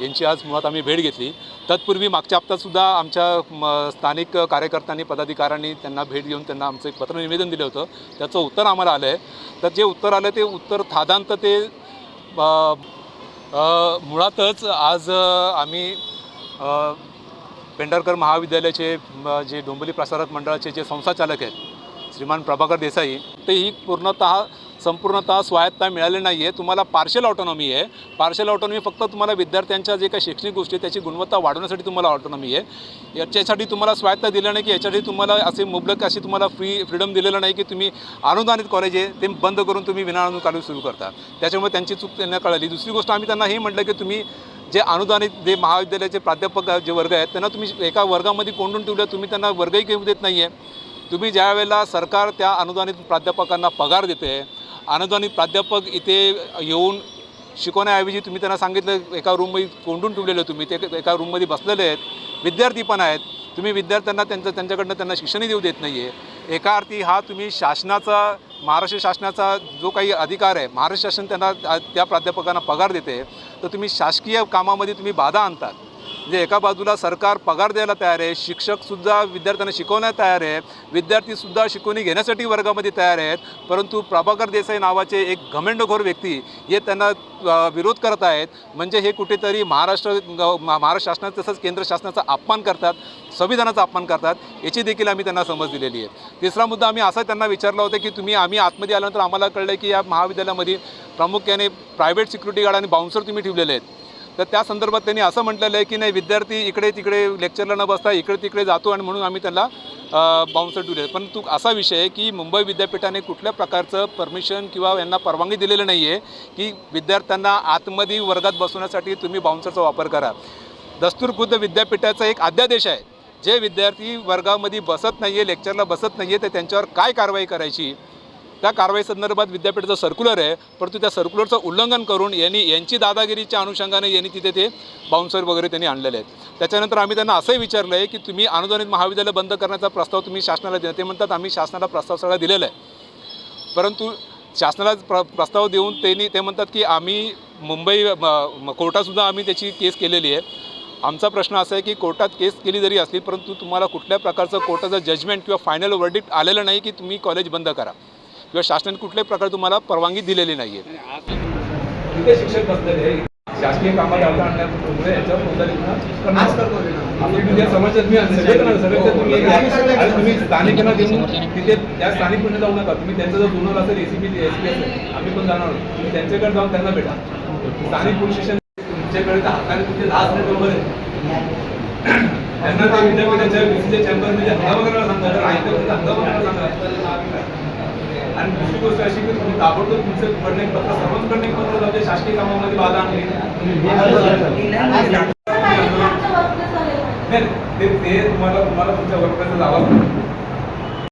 यांची आज मुळात आम्ही भेट घेतली. तत्पूर्वी मागच्या हप्त्यातसुद्धा आमच्या म, स्थानिक कार्यकर्त्यांनी पदाधिकाऱ्यांनी त्यांना भेट घेऊन त्यांना आमचं एक पत्र निवेदन दिलं होतं. त्याचं उत्तर आम्हाला आलं आहे तर जे उत्तर आलं ते उत्तर थादांत ते मुळातच आज आम्ही पेंढारकर महाविद्यालयाचे जे डोंबिवली प्रसारक मंडळाचे जे संस्थाचालक आहेत श्रीमान प्रभाकर देसाई ते ही पूर्णतः संपूर्णतः स्वायत्ता मिळाली नाही आहे तुम्हाला पार्शल ऑटोनॉमी आहे. पार्शल ऑटोनॉमी फक्त तुम्हाला विद्यार्थ्यांच्या जे काही शैक्षणिक गोष्टी त्याची गुणवत्ता वाढवण्यासाठी तुम्हाला ऑटोनॉमी आहे. याच्यासाठी तुम्हाला स्वायत्ता दिलं नाही की याच्यासाठी तुम्हाला असे मुबलक अशी तुम्हाला फ्री फ्रीडम दिलेलं नाही की तुम्ही अनुदानित कॉलेज आहे ते बंद करून तुम्ही विनाअनुदान कॉलेज सुरू करता. त्याच्यामुळे त्यांची चूक त्यांना कळाली. दुसरी गोष्ट आम्ही त्यांना हे म्हटलं की तुम्ही जे अनुदानित जे महाविद्यालयाचे प्राध्यापक जे वर्ग आहेत त्यांना तुम्ही एका वर्गामध्ये कोंडून ठेवलं तुम्ही त्यांना वर्गही घेऊ देत नाही आहे तुम्ही ज्या वेळेला सरकार त्या अनुदानित प्राध्यापकांना पगार देते अनुदानित प्राध्यापक इथे येऊन शिकवण्याऐवजी तुम्ही त्यांना सांगितलं एका रूममध्ये कोंडून ठेवलेलं तुम्ही ते एका रूममध्ये बसलेले आहेत विद्यार्थी पण आहेत. तुम्ही विद्यार्थ्यांना त्यांचं त्यांच्याकडनं त्यांना शिक्षणही देऊ देत नाही आहे एका अर्थी हा तुम्ही शासनाचा महाराष्ट्र शासनाचा जो काही अधिकार आहे महाराष्ट्र शासन त्यांना त्या प्राध्यापकांना पगार देते. तर तुम्ही शासकीय कामामध्ये तुम्ही बाधा आणतात. म्हणजे एका बाजूला सरकार पगार द्यायला तयार आहे शिक्षकसुद्धा विद्यार्थ्यांना शिकवण्यात तयार आहे विद्यार्थीसुद्धा शिकवणी घेण्यासाठी वर्गामध्ये तयार आहेत परंतु प्रभाकर देसाई नावाचे एक घमेंडखोर व्यक्ती हे त्यांना विरोध करत आहेत. म्हणजे हे कुठेतरी महाराष्ट्र ग- महाराष्ट्र शासनाचं तसंच केंद्र शासनाचा अपमान करतात संविधानाचा अपमान करतात याची देखील आम्ही त्यांना समज दिलेली आहे. तिसरा मुद्दा आम्ही असा त्यांना विचारला होता की तुम्ही आम्ही आतमध्ये आल्यानंतर आम्हाला कळलं की या महाविद्यालयामध्ये प्रामुख्याने प्रायव्हेट सिक्युरिटी गार्ड आणि बाउन्सर तुम्ही ठेवलेले आहेत. तर त्या संदर्भात त्यांनी असं म्हटलेलं आहे की नाही विद्यार्थी इकडे तिकडे लेक्चरला न बसता इकडे तिकडे जातो आणि म्हणून आम्ही त्यांना बाउन्सर दिले पण तू असा विषय आहे की मुंबई विद्यापीठाने कुठल्या प्रकारचं परमिशन किंवा यांना परवानगी दिलेलं नाही आहे की विद्यार्थ्यांना आतमध्ये वर्गात बसवण्यासाठी तुम्ही बाउन्सरचा वापर करा. दस्तूरखुद्द विद्यापीठाचा एक अध्यादेश आहे. जे विद्यार्थी वर्गामध्ये बसत नाही आहे लेक्चरला बसत नाही आहे तर त्यांच्यावर काय कारवाई करायची? त्या कारवाई संदर्भात विद्यापीठाचं सर्क्युलर आहे परंतु त्या सर्क्युलरचं उल्लंघन करून यांनी यांची दादागिरीच्या अनुषंगाने यांनी तिथे ते बाउन्सर वगैरे त्यांनी आणलेले आहेत. त्याच्यानंतर आम्ही त्यांना असंही विचारलं आहे की तुम्ही अनुदानित महाविद्यालय बंद करण्याचा प्रस्ताव तुम्ही शासनाला दिला ते म्हणतात आम्ही शासनाला प्रस्ताव सगळा दिलेला आहे. परंतु शासनाला प्र प्रस्ताव देऊन त्यांनी ते म्हणतात की आम्ही मुंबई म- कोर्टातसुद्धा आम्ही त्याची केस केलेली आहे. आमचा प्रश्न असा आहे की कोर्टात केस केली जरी असली परंतु तुम्हाला कुठल्या प्रकारचं कोर्टाचं जजमेंट किंवा फायनल वर्डिक्ट आलेलं नाही की तुम्ही कॉलेज बंद करा. किंवा शासनाने कुठल्याही प्रकारे तुम्हाला परवानगी दिलेली नाही आहे शिक्षक बसलेले शासकीय कामात आणण्यामुळे याच्यावर समाजात मी सगळेजण सगळेजण तुम्ही एक आहे. आणि तुम्ही स्थानिकांना देऊन तिथे त्या स्थानिक जाऊ नका. तुम्ही त्यांचा जर जुनं असेल एसीपी एसपी असेल आम्ही पण जाणार. तुम्ही त्यांच्याकडे जाऊन त्यांना भेटा. स्थानिक पोलीस स्टेशन तुमच्याकडे तर हाताने तुमचे दहा असणे बरोबर आहे त्यांना ते विद्यापीठाच्या बीसीच्या चॅम्बरमध्ये हंगामा करायला सांगा तर आहे तर हंगामा करायला सांगा आणि दुसरी गोष्ट अशी की तुम्ही ताबडतोब तुमचं एक पत्र सर्वांकडनं एक पत्र दे, शासकीय कामामध्ये बाधा आणली. ते तुम्हाला तुम्हाला तुमच्या वर्गाचा जावा